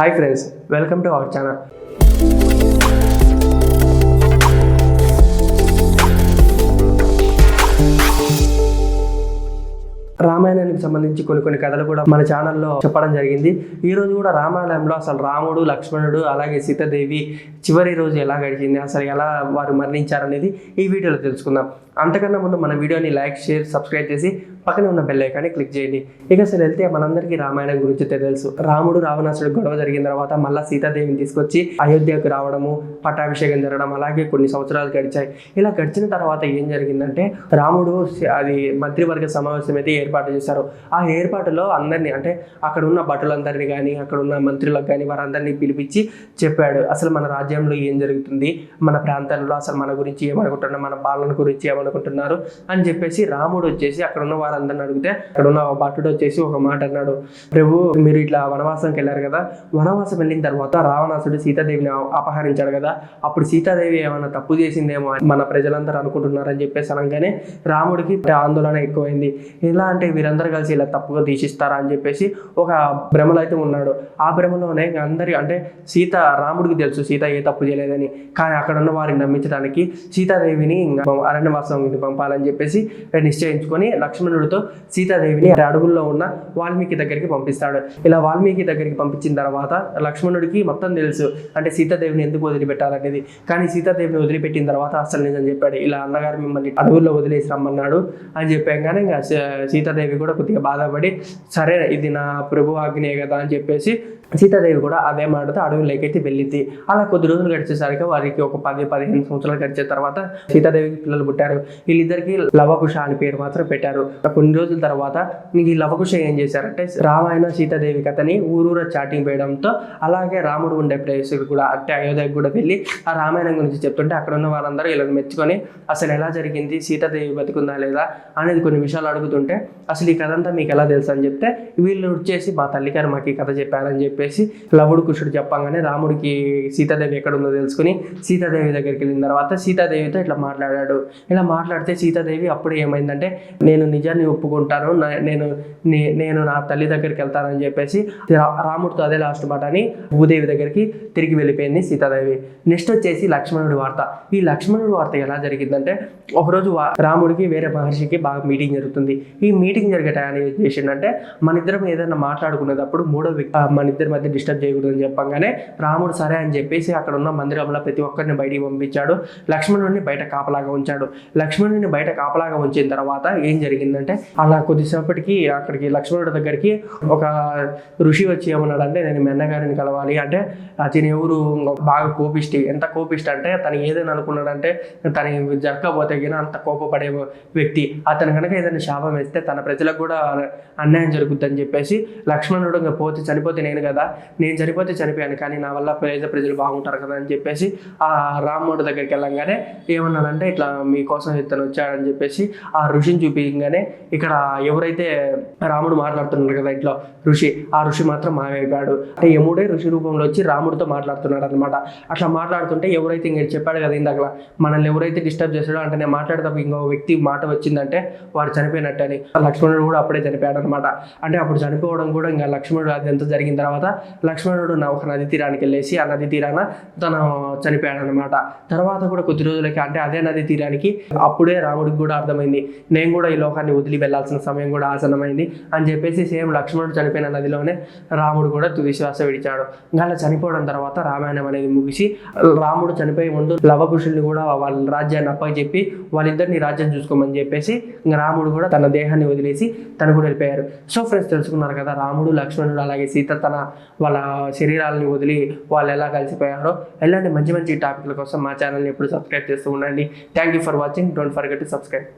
Hi friends welcome to our channel. రామాయణానికి సంబంధించి కొన్ని కొన్ని కథలు కూడా మన ఛానల్లో చెప్పడం జరిగింది. ఈ రోజు కూడా రామాయణంలో అసలు రాముడు లక్ష్మణుడు అలాగే సీతాదేవి చివరి రోజు ఎలా గడిచింది అసలు ఎలా వారు మరణించారనేది ఈ వీడియోలో తెలుసుకుందాం. అంతకన్నా ముందు మన వీడియోని లైక్ షేర్ సబ్స్క్రైబ్ చేసి పక్కనే ఉన్న బెల్ ఐకాన్ని క్లిక్ చేయండి. ఇక అసలు వెళ్తే మనందరికీ రామాయణం గురించి తెలుసు. రాముడు రావణాసుడు గొడవ జరిగిన తర్వాత మళ్ళీ సీతాదేవిని తీసుకొచ్చి అయోధ్యకు రావడము పట్టాభిషేకం జరగడం అలాగే కొన్ని సంవత్సరాలు గడిచాయి. ఇలా గడిచిన తర్వాత ఏం జరిగిందంటే రాముడు అది మంత్రివర్గ సమావేశం అయితే ఏర్పాటు చేశారు. ఆ ఏర్పాటులో అందరినీ అంటే అక్కడ ఉన్న భటులందరినీ కానీ అక్కడ ఉన్న మంత్రులకు కానీ వారందరినీ పిలిపించి చెప్పాడు. అసలు మన రాజ్యంలో ఏం జరుగుతుంది? మన ప్రాంతంలో అసలు మన గురించి ఏమనుకుంటున్నారు? మన పాలన గురించి ఏమనుకుంటున్నారు? అని చెప్పేసి రాముడు వచ్చేసి అక్కడ ఉన్న వారందరిని అడిగితే అక్కడ ఉన్న ఒక భటుడు వచ్చేసి ఒక మాట అన్నాడు. ప్రభు మీరు ఇట్లా వనవాసంకి వెళ్ళారు కదా. వనవాసం వెళ్ళిన తర్వాత రావణాసుడు సీతాదేవిని అపహరించాడు కదా. అప్పుడు సీతాదేవి ఏమైనా తప్పు చేసిందేమో అని మన ప్రజలందరూ అనుకుంటున్నారని చెప్పేసి అనగానే రాముడికి ఆందోళన ఎక్కువైంది. ఎలా అంటే వీరందరూ కలిసి ఇలా తప్పుగా తీసిస్తారా అని చెప్పేసి ఒక భ్రమలో అయితే ఉన్నాడు. ఆ భ్రమలోనే అందరి అంటే సీత రాముడికి తెలుసు సీత ఏ తప్పు చేయలేదని. కానీ అక్కడ ఉన్న వారిని నమ్మించడానికి సీతాదేవిని అరణ్యవాసం పంపాలని చెప్పేసి నిశ్చయించుకొని లక్ష్మణుడు లక్ష్మణుడితో సీతాదేవిని అడవుల్లో ఉన్న వాల్మీకి దగ్గరికి పంపిస్తాడు. ఇలా వాల్మీకి దగ్గరికి పంపించిన తర్వాత లక్ష్మణుడికి మొత్తం తెలుసు అంటే సీతాదేవిని ఎందుకు వదిలిపెట్టాలనేది. కానీ సీతాదేవిని వదిలిపెట్టిన తర్వాత అసలు నిజం చెప్పాడు. ఇలా అన్నగారు మిమ్మల్ని అడవుల్లో వదిలేసి రమ్మన్నాడు అని చెప్పాగానే ఇంకా సీతాదేవి కూడా కొద్దిగా బాధపడి సరే ఇది నా ప్రభు ఆజ్ఞే కదా అని చెప్పేసి సీతాదేవి కూడా అదే మాటతో అడవులకైతే వెళ్ళింది. అలా కొద్ది రోజులు గడిచేసరికి వారికి ఒక పది పదిహేను సంవత్సరాలు గడిచిన తర్వాత సీతాదేవికి పిల్లలు పుట్టారు. వీళ్ళిద్దరికి లవకుశ అని పేరు మాత్రం పెట్టారు. కొన్ని రోజుల తర్వాత ఇంక ఈ లవకుశ ఏం చేశారంటే రామాయణ సీతాదేవి కథని ఊరూర చాటింగ్ వేయడంతో అలాగే రాముడు ఉండే ప్లేస్ కూడా అంటే అయోధ్యకు కూడా వెళ్ళి ఆ రామాయణం గురించి చెప్తుంటే అక్కడ ఉన్న వారందరూ వీళ్ళని మెచ్చుకొని అసలు ఎలా జరిగింది? సీతాదేవి బతుకుందా లేదా? అనేది కొన్ని విషయాలు అడుగుతుంటే అసలు ఈ కథ అంతా మీకు ఎలా తెలుసు అని చెప్తే వీళ్ళు వచ్చేసి మా తల్లిగారు మాకు ఈ కథ చెప్పారని చెప్పేసి లవుడు కుషుడు చెప్పంగానే రాముడికి సీతాదేవి ఎక్కడ ఉందో తెలుసుకుని సీతాదేవి దగ్గరికి వెళ్ళిన తర్వాత సీతాదేవితో ఇట్లా మాట్లాడాడు. ఇలా మాట్లాడితే సీతాదేవి అప్పుడు ఏమైందంటే నేను నిజాన్ని ఒప్పుకుంటాను నేను నే- నేను నా తల్లి దగ్గరికి వెళ్తానని చెప్పేసి రా- రాముడితో అదే లాస్ట్ మాట అని భూదేవి దగ్గరికి తిరిగి వెళ్ళిపోయింది సీతాదేవి. నెక్స్ట్ వచ్చేసి లక్ష్మణుడి వార్త. ఈ లక్ష్మణుడి వార్త ఎలా జరిగిందంటే ఒకరోజు రాముడికి వేరే మహర్షికి బాగా మీటింగ్ జరుగుతుంది. ఈ మీటింగ్ జరిగే టైం ఏం చేసిండంటే మన ఇద్దరం ఏదైనా మాట్లాడుకునేటప్పుడు మూడో మన ఇద్దరి మధ్య డిస్టర్బ్ చేయకూడదు అని చెప్పంగానే రాముడు సరే అని చెప్పేసి అక్కడ ఉన్న మందిరంలో ప్రతి ఒక్కరిని బయటికి పంపించాడు. లక్ష్మణుడిని బయట కాపలాగా ఉంచాడు. లక్ష్మణుడిని బయట కాపలాగా ఉంచిన తర్వాత ఏం జరిగిందంటే అలా కొద్దిసేపటికి అక్కడికి లక్ష్మణుడి దగ్గరికి ఒక ఋషి వచ్చి ఏమన్నాడు అంటే నేను మెన్నగారిని కలవాలి. అంటే అతని ఎవరు బాగా కోపిష్టి ఎంత కోపిష్టి అంటే తను ఏదైనా అనుకున్నాడంటే తను జరగకపోతే గిన అంత కోపపడే వ్యక్తి. అతను కనుక ఏదైనా శాపం వేస్తే తన ప్రజలకు కూడా అన్యాయం జరుగుతుందని చెప్పేసి లక్ష్మణుడు ఇంకా పోతే చనిపోతే నేను కదా నేను చనిపోతే చనిపోయాను కానీ నా వల్ల పేద ప్రజలు బాగుంటారు కదా అని చెప్పేసి ఆ రాముడి దగ్గరికి వెళ్ళంగానే ఏమన్నాడంటే ఇట్లా మీకోసం ఇతను వచ్చాడని చెప్పేసి ఆ ఋషిని చూపించగానే ఇక్కడ ఎవరైతే రాముడు మాట్లాడుతున్నారు కదా ఇట్లా ఋషి ఆ ఋషి మాత్రం మాయమైపోయాడు. అంటే యముడే ఋషి రూపంలో వచ్చి రాముడితో మాట్లాడుతున్నాడు అనమాట అట్లా మాట్లాడుతుంటే ఎవరైతే ఇంక చెప్పాడు కదా ఇందాక మనల్ని ఎవరైతే డిస్టర్బ్ చేశాడో అంటే నేను మాట్లాడేటప్పుడు ఇంకో వ్యక్తి మాట వచ్చిందంటే వాడు చనిపోయినట్టు అని. లక్ష్మణుడు కూడా అప్పుడే చనిపోయాడు అనమాట అంటే అప్పుడు చనిపోవడం కూడా ఇంకా లక్ష్మణుడు అది ఎంత జరిగిన తర్వాత లక్ష్మణుడు నా ఒక నది తీరానికి వెళ్ళేసి ఆ నది తీరాన తను చనిపోయాడు అనమాట తర్వాత కూడా కొద్ది రోజులకి అంటే అదే నది తీరానికి అప్పుడే రాముడికి కూడా అర్థమైంది. నేను కూడా ఈ లోకాన్ని వదిలి వెళ్ళాల్సిన సమయం కూడా ఆసనమైంది అని చెప్పేసి సేమ్ లక్ష్మణుడు చనిపోయిన నదిలోనే రాముడు కూడా తుదిశ్వాస విడిచాడు. గల అలా చనిపోవడం తర్వాత రామాయణం అనేది ముగిసి రాముడు చనిపోయే ముందు లవకుశుల్ని కూడా వాళ్ళ రాజ్యాన్ని అప్పచెప్పి వాళ్ళిద్దరిని రాజ్యం చూసుకోమని చెప్పేసి రాముడు కూడా తన దేహాన్ని వదిలేసి తను కూడా వెళ్ళిపోయారు. సో ఫ్రెండ్స్ తెలుసుకున్నారు కదా రాముడు లక్ష్మణుడు అలాగే సీత తన వాళ్ళ శరీరాలని వదిలి వాళ్ళు ఎలా కలిసిపోయారో. ఎలాంటి మంచి మంచి టాపిక్ల కోసం మా ఛానల్ని ఎప్పుడు సబ్స్క్రైబ్ చేస్తూ ఉండండి. Thank you for watching don't forget to subscribe